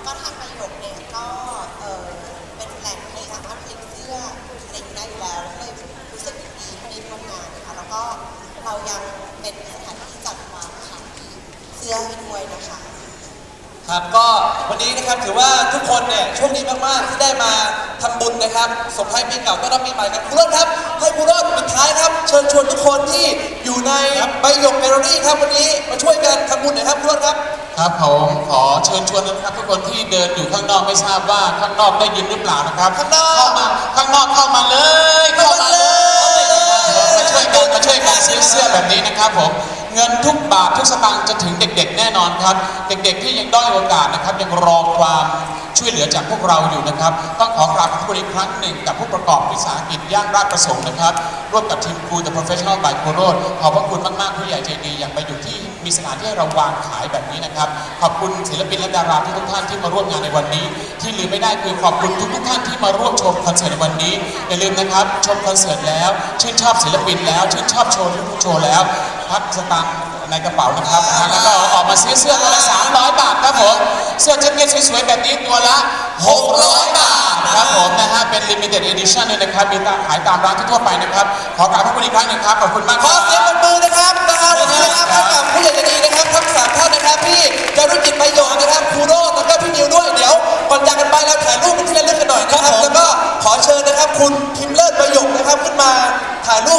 แล้วก็ท่านายกเนี่ยก็เออเป็นแหล่งที่สามารถผลิตเสื้อใะไรอยู่ได้อยู่แล้วเลยรู้สึกดีที่มีร่วมงานนะคะแล้วก็เรายังเป็นสถานที่จัดวางขายเสื้อให้ด้วยนะคะ ครับก็วันนี้นะครับถือว่าทุกคนเนี่ยช่วงนี้มากๆที่ได้มาทำบุญนะครับสมงท้ยปีเก่าก็รับปีใหม่กันคุณรอดครับ ให้คุณรอดปิดท้ายครับ เชิญชวนทุกคนที่อยู่ในใบหยกแกลเลอรี่ ครับวันนี้มาช่วยกันทำบุญหน่อยครับคุณรอดครับ ครับผมขอเชิญชวนนะครับทุกคนที่เดินอยู่ข้างนอกไม่ทราบว่าข้างนอกได้ยินหรือเปล่านะครับข้างนอก เข้ามาข้างนอกเข้ามาเลยเข้ามาเลย มาช่วยกันมาช่วยกันซื้อเสื้อแบบนี้นะครับผมเงินทุกบาททุกสตางค์จะถึงเด็กๆ แน่นอนครับ เด็กๆที่ยังด้อยโอกาสนะครับ ยังรอความช่วยเหลือจากพวกเราอยู่นะครับ ต้องขอกราบขอบคุณอีกครั้งหนึ่งกับผู้ประกอบวิสาหกิจย่านราชประสงค์นะครับ ร่วมกับทีมครู The Professional by โคโรดขอบพระคุณมากๆผู้ใหญ่ใจดีอย่างไปอยู่ที่มีสถานที่ให้เราวางขายแบบนี้นะครับ ขอบคุณศิลปินและดาราทุกท่านที่มาร่วมงานในวันนี้ ที่ลืมไม่ได้คือขอบคุณทุกๆท่านที่มาร่วมชมคอนเสิร์ตในวันนี้อย่าลืมนะครับชมคอนเสิร์ตแล้วชื่นชอบศิลปินแล้วชื่นชอบโชว์ทุกๆโชว์แล้ว พักสตางค์ในกระเป๋านะครับแล้วก็ออกมาซื้อเสื้อตัวละ300 บาทครับผมเสื้อแจ็คเก็ตสวยๆแบบนี้ตัวละ 600 บาทครับผมนะฮะเป็น limited edition เลยนะครับมีตามขายตามร้านทั่วไปนะครับ ขอกราบพระคุณอีกครั้งหนึ่งครับขอบคุณมากขอเสียงปรบมือนะครับนะครับวันนี้นะครับให้กับผู้ใหญ่ใจดีนะครับทั้งสามท่านนะครับพี่จารุจิตประโยชน์นะครับคูโร่แล้วก็พี่นิวด้วยเดี๋ยวก่อนจากกันไปแล้วถ่ายรูปเป็นที่ระลึกกันหน่อยนะครับแล้วก็ขอเชิญนะครับคุณพิมเลิศประโยคนะครับขึ้นมาถ่ายรูป